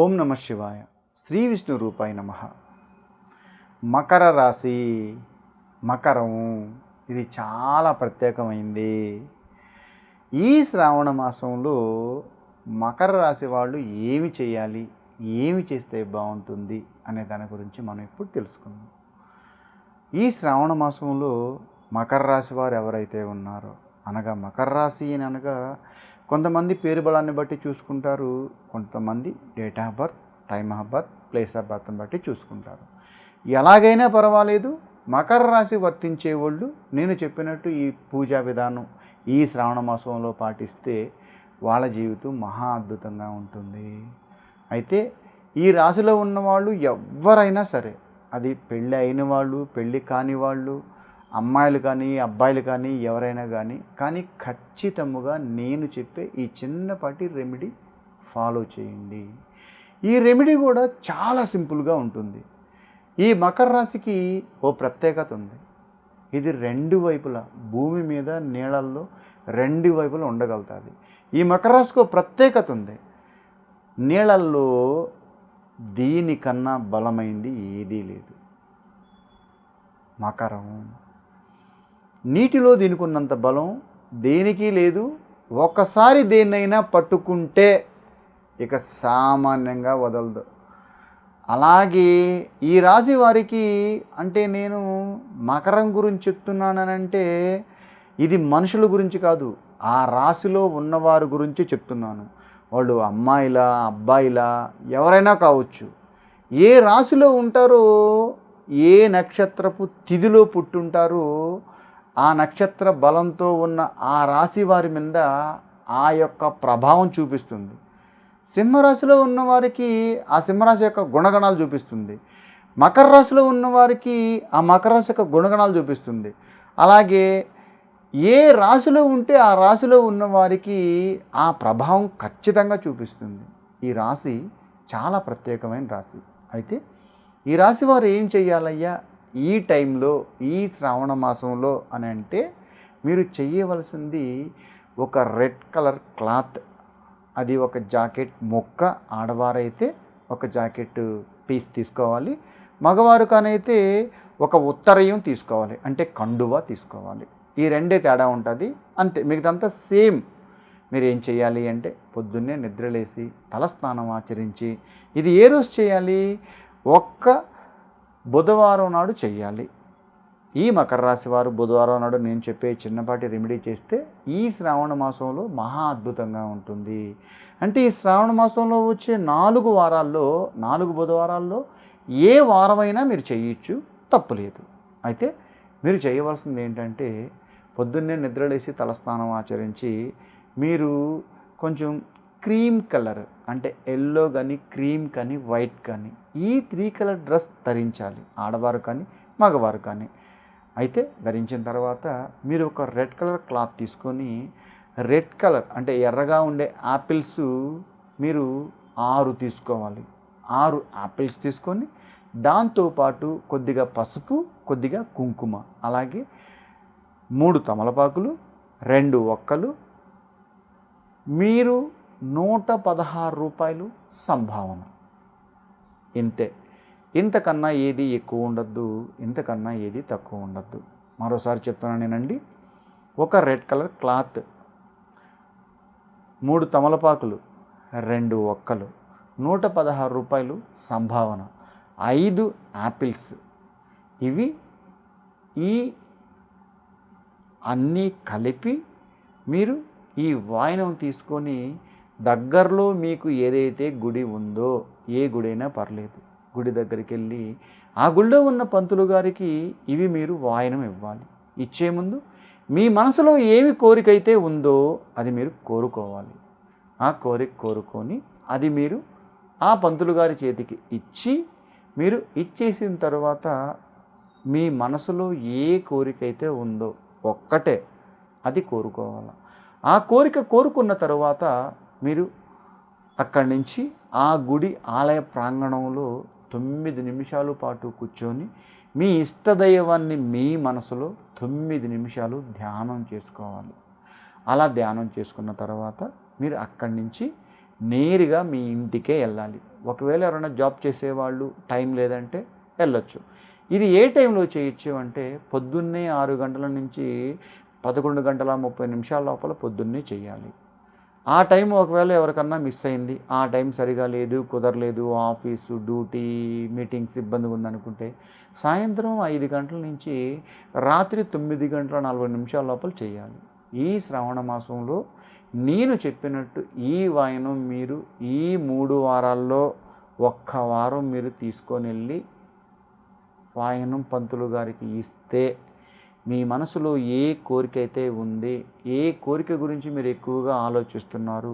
ఓం నమ శివాయ. శ్రీ విష్ణు రూపాయ నమ. మకర రాశి మకరం ఇది చాలా ప్రత్యేకమైంది. ఈ శ్రావణ మాసంలో మకర రాశి వాళ్ళు ఏమి చేయాలి ఏమి చేస్తే బాగుంటుంది అనే దాని గురించి మనం ఇప్పుడు తెలుసుకుందాం. ఈ శ్రావణ మాసంలో మకర రాశి వారు ఎవరైతే ఉన్నారో అనగా మకర రాశి అని అనగా కొంతమంది పేరు బలాన్ని బట్టి చూసుకుంటారు కొంతమంది date of birth time of birth place of బర్త్ని బట్టి చూసుకుంటారు. ఎలాగైనా పర్వాలేదు మకర రాశి వర్తించే వాళ్ళు నేను చెప్పినట్టు ఈ పూజా విధానం ఈ శ్రావణ మాసంలో పాటిస్తే వాళ్ళ జీవితం మహా అద్భుతంగా ఉంటుంది. అయితే ఈ రాశిలో ఉన్నవాళ్ళు ఎవరైనా సరే అది పెళ్ళి అయిన వాళ్ళు పెళ్ళి కాని వాళ్ళు అమ్మాయిలు కానీ అబ్బాయిలు కానీ ఎవరైనా కానీ కానీ ఖచ్చితముగా నేను చెప్పే ఈ చిన్నపాటి రెమెడీ ఫాలో చేయండి. ఈ రెమెడీ కూడా చాలా సింపుల్గా ఉంటుంది. ఈ మకర రాశికి ఓ ప్రత్యేకత ఉంది. ఇది రెండు వైపులా భూమి మీద నీళ్ళల్లో రెండు వైపులా ఉండగలుగుతుంది. ఈ మకర రాశికి ఓ ప్రత్యేకత ఉంది. నీళ్ళల్లో దీనికన్నా బలమైంది ఏదీ లేదు. మకరం. నీటిలో దీనికి ఉన్నంత బలం దేనికి లేదు. ఒకసారి దేన్నైనా పట్టుకుంటే ఇక సామాన్యంగా వదలదు. అలాగే ఈ రాశి వారికి అంటే నేను మకరం గురించి చెప్తున్నానంటే ఇది మనుషుల గురించి కాదు ఆ రాశిలో ఉన్నవారి గురించి చెప్తున్నాను. వాళ్ళు అమ్మాయిలా అబ్బాయిలా ఎవరైనా కావచ్చు. ఏ రాశిలో ఉంటారో ఏ నక్షత్రపు తిథిలో పుట్టుంటారో ఆ నక్షత్ర బలంతో ఉన్న ఆ రాశి వారి మీద ఆ యొక్క ప్రభావం చూపిస్తుంది. సింహరాశిలో ఉన్నవారికి ఆ సింహరాశి యొక్క గుణగణాలు చూపిస్తుంది. మకర రాశిలో ఉన్నవారికి ఆ మకర రాశి యొక్క గుణగణాలు చూపిస్తుంది. అలాగే ఏ రాశిలో ఉంటే ఆ రాశిలో ఉన్నవారికి ఆ ప్రభావం ఖచ్చితంగా చూపిస్తుంది. ఈ రాశి చాలా ప్రత్యేకమైన రాశి. అయితే ఈ రాశి వారు ఏం చెయ్యాలయ్యా? ఈ టైంలో ఈ శ్రావణ మాసంలో అని అంటే మీరు చేయవలసింది ఒక రెడ్ కలర్ క్లాత్. అది ఒక జాకెట్ మొక్క ఆడవారైతే ఒక జాకెట్ పీస్ తీసుకోవాలి. మగవారు కానైతే ఒక ఉత్తరయం తీసుకోవాలి. అంటే కండువా తీసుకోవాలి. ఈ రెండే తేడా ఉంటుంది. అంతే. మిగతాంతా సేమ్. మీరు ఏం చేయాలి అంటే పొద్దున్నే నిద్రలేసి తలస్నానం ఆచరించి ఇది ఏ రోజు చేయాలి? ఒక్క బుధవారం నాడు చెయ్యాలి. ఈ మకర రాశి వారు బుధవారం నాడు నేను చెప్పే చిన్నపాటి రెమెడీ చేస్తే ఈ శ్రావణ మాసంలో మహా అద్భుతంగా ఉంటుంది. అంటే ఈ శ్రావణ మాసంలో వచ్చే నాలుగు వారాల్లో నాలుగు బుధవారాల్లో ఏ వారమైనా మీరు చేయొచ్చు తప్పులేదు అయితే మీరు చేయవలసింది ఏంటంటే పొద్దున్నే నిద్రలేసి తలస్నానం ఆచరించి మీరు కొంచెం క్రీమ్ కలర్ అంటే ఎల్లో కానీ క్రీమ్ కానీ వైట్ కానీ ఈ త్రీ కలర్ డ్రెస్ ధరించాలి. ఆడవారు కానీ మగవారు కానీ. అయితే ధరించిన తర్వాత మీరు ఒక రెడ్ కలర్ క్లాత్ తీసుకొని రెడ్ కలర్ అంటే ఎర్రగా ఉండే యాపిల్స్ మీరు ఆరు తీసుకోవాలి. ఆరు యాపిల్స్ తీసుకొని దాంతోపాటు కొద్దిగా పసుపు కొద్దిగా కుంకుమ అలాగే మూడు తమలపాకులు రెండు ఒక్కలు. మీరు నూట పదహారు రూపాయలు సంభావన. ఇంతే. ఇంతకన్నా ఏది ఎక్కువ ఉండద్దు ఇంతకన్నా ఏది తక్కువ ఉండద్దు. మరోసారి చెప్తున్నాను నేనండి ఒక రెడ్ కలర్ క్లాత్ మూడు తమలపాకులు రెండు ఒక్కలు నూట పదహారు రూపాయలు సంభావన. ఐదు యాపిల్స్ ఇవి ఈ అన్నీ కలిపి మీరు ఈ వాయినం తీసుకొని దగ్గరలో మీకు ఏదైతే గుడి ఉందో ఏ గుడైనా పర్లేదు. గుడి దగ్గరికి వెళ్ళి ఆ గుడిలో ఉన్న పంతులు గారికి ఇవి మీరు వాయనం ఇవ్వాలి. ఇచ్చే ముందు మీ మనసులో ఏమి కోరిక అయితే ఉందో అది మీరు కోరుకోవాలి. ఆ కోరిక కోరుకొని అది మీరు ఆ పంతులు గారి చేతికి ఇచ్చి మీరు ఇచ్చేసిన తర్వాత మీ మనసులో ఏ కోరిక అయితే ఉందో ఒక్కటే అది కోరుకోవాలి. ఆ కోరిక కోరుకున్న తర్వాత మీరు అక్కడి నుంచి ఆ గుడి ఆలయ ప్రాంగణంలో తొమ్మిది నిమిషాలు పాటు కూర్చొని మీ ఇష్టదైవాన్ని మీ మనసులో తొమ్మిది నిమిషాలు ధ్యానం చేసుకోవాలి. అలా ధ్యానం చేసుకున్న తర్వాత మీరు అక్కడి నుంచి నేరుగా మీ ఇంటికే వెళ్ళాలి. ఒకవేళ ఎవరైనా జాబ్ చేసేవాళ్ళు టైం లేదంటే వెళ్ళొచ్చు. ఇది ఏ టైంలో చేయొచ్చు అంటే పొద్దున్నే ఆరు గంటల నుంచి పదకొండు గంటల ముప్పై నిమిషాల లోపల పొద్దున్నే చేయాలి. ఆ టైం ఒకవేళ ఎవరికన్నా మిస్ అయింది ఆ టైం సరిగా లేదు కుదరలేదు ఆఫీసు డ్యూటీ మీటింగ్స్ ఇబ్బందిగా ఉందనుకుంటే సాయంత్రం ఐదు గంటల నుంచి రాత్రి తొమ్మిది గంటల నలభై నిమిషాల లోపల చేయాలి. ఈ శ్రావణ మాసంలో నేను చెప్పినట్టు ఈ వాయనం మీరు ఈ మూడు వారాల్లో ఒక్క వారం మీరు తీసుకొని వెళ్ళి వాయనం పంతులు గారికి ఇస్తే మీ మనసులో ఏ కోరిక అయితే ఉంది ఏ కోరిక గురించి మీరు ఎక్కువగా ఆలోచిస్తున్నారు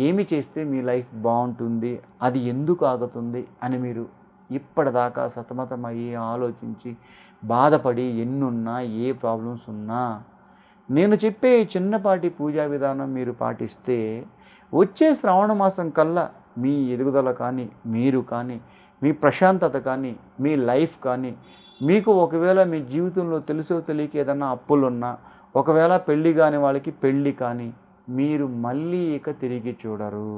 ఏమి చేస్తే మీ లైఫ్ బాగుంటుంది అది ఎందుకు ఆగుతుంది అని మీరు ఇప్పటిదాకా సతమతమయ్యి ఆలోచించి బాధపడి ఎన్నున్నా ఏ ప్రాబ్లమ్స్ ఉన్నా నేను చెప్పే చిన్నపాటి పూజా విధానం మీరు పాటిస్తే వచ్చే శ్రావణ మాసం కల్లా మీ ఎదుగుదల కానీ మీరు కానీ మీ ప్రశాంతత కానీ మీ లైఫ్ కానీ మీకు ఒకవేళ మీ జీవితంలో తెలుసో తెలియక ఏదన్నా అప్పులున్నా ఒకవేళ పెళ్ళి కాని వాళ్ళకి పెళ్ళి కానీ మీరు మళ్ళీ ఇక తిరిగి చూడరు.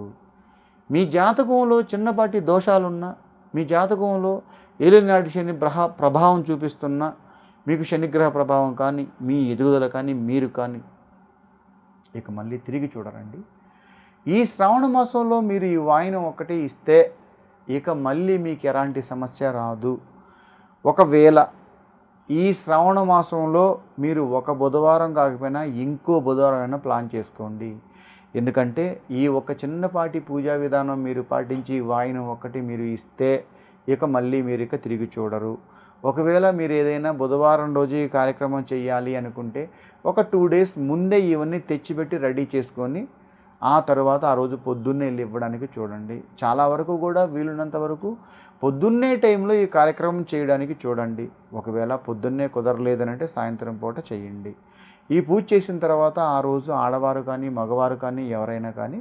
మీ జాతకంలో చిన్నపాటి దోషాలున్నా మీ జాతకంలో ఏలినాటి శని ప్రహ ప్రభావం చూపిస్తున్నా మీకు శనిగ్రహ ప్రభావం కానీ మీ ఎదుగుదల కానీ మీరు కానీ ఇక మళ్ళీ తిరిగి చూడరండి. ఈ శ్రావణ మాసంలో మీరు ఈ వాయినం ఒకటి ఇస్తే ఇక మళ్ళీ మీకు ఎలాంటి సమస్య రాదు. ఒకవేళ ఈ శ్రావణ మాసంలో మీరు ఒక బుధవారం కాకపోయినా ఇంకో బుధవారం అయినా ప్లాన్ చేసుకోండి. ఎందుకంటే ఈ ఒక చిన్నపాటి పూజా విధానం మీరు పాటించి వాయినం ఒకటి మీరు ఇస్తే ఇక మళ్ళీ మీరు ఇక తిరిగి చూడరు. ఒకవేళ మీరు ఏదైనా బుధవారం రోజు ఈ కార్యక్రమం చేయాలి అనుకుంటే ఒక టూ డేస్ ముందే ఇవన్నీ తెచ్చిపెట్టి రెడీ చేసుకొని ఆ తర్వాత ఆ రోజు పొద్దున్నే వెళ్ళి ఇవ్వడానికి చూడండి. చాలా వరకు కూడా వీలున్నంత వరకు పొద్దున్నే టైంలో ఈ కార్యక్రమం చేయడానికి చూడండి. ఒకవేళ పొద్దున్నే కుదరలేదనంటే సాయంత్రం పూట చేయండి. ఈ పూజ చేసిన తర్వాత ఆ రోజు ఆడవారు కానీ మగవారు కానీ ఎవరైనా కానీ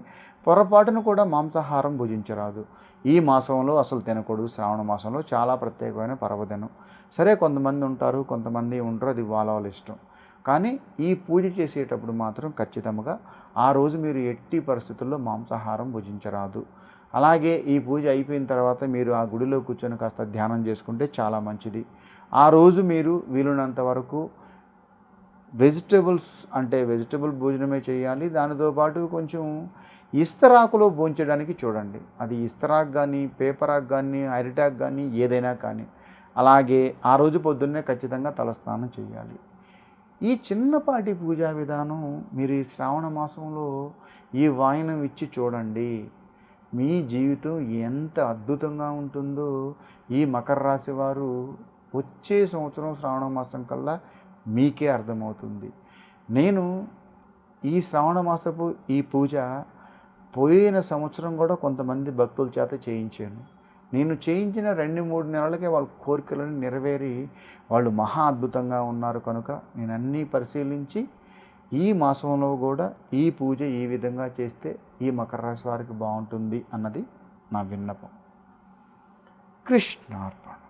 పొరపాటును కూడా మాంసాహారం భుజించరాదు. ఈ మాసంలో అసలు తినకూడదు. శ్రావణ మాసంలో చాలా ప్రత్యేకమైన పర్వదినం. సరే కొంతమంది ఉంటారు కొంతమంది ఉంటారు అది వాళ్ళ వాళ్ళ ఇష్టం. కానీ ఈ పూజ చేసేటప్పుడు మాత్రం ఖచ్చితంగా ఆ రోజు మీరు ఎట్టి పరిస్థితుల్లో మాంసాహారం భుజించరాదు. అలాగే ఈ పూజ అయిపోయిన తర్వాత మీరు ఆ గుడిలో కూర్చొని కాస్త ధ్యానం చేసుకుంటే చాలా మంచిది. ఆ రోజు మీరు వీలున్నంత వరకు వెజిటబుల్స్ అంటే వెజిటబుల్ భోజనమే చేయాలి. దానితో పాటు కొంచెం ఇస్తరాకులో భోంచడానికి చూడండి. అది ఇస్తరాకు కానీ పేపరాక్ కానీ అరిటాక్ కానీ ఏదైనా కానీ. అలాగే ఆ రోజు పొద్దున్నే ఖచ్చితంగా తలస్నానం చేయాలి. ఈ చిన్నపాటి పూజా విధానం మీరు ఈ శ్రావణ మాసంలో ఈ వాయనం ఇచ్చి చూడండి. మీ జీవితం ఎంత అద్భుతంగా ఉంటుందో ఈ మకర రాశి వారు వచ్చే సంవత్సరం శ్రావణ మాసం కల్లా మీకే అర్థమవుతుంది. నేను ఈ శ్రావణ మాసపు ఈ పూజ పోయిన సంవత్సరం కూడా కొంతమంది భక్తుల చేత చేయించాను. నేను చేయించిన రెండు మూడు నెలలకే వాళ్ళ కోరికలను నెరవేరి వాళ్ళు మహా అద్భుతంగా ఉన్నారు కనుక నేను అన్నీ పరిశీలించి ఈ మాసంలో కూడా ఈ పూజ ఈ విధంగా చేస్తే ఈ మకర రాశి వారికి బాగుంటుంది అన్నది నా విన్నపం. కృష్ణార్పణ.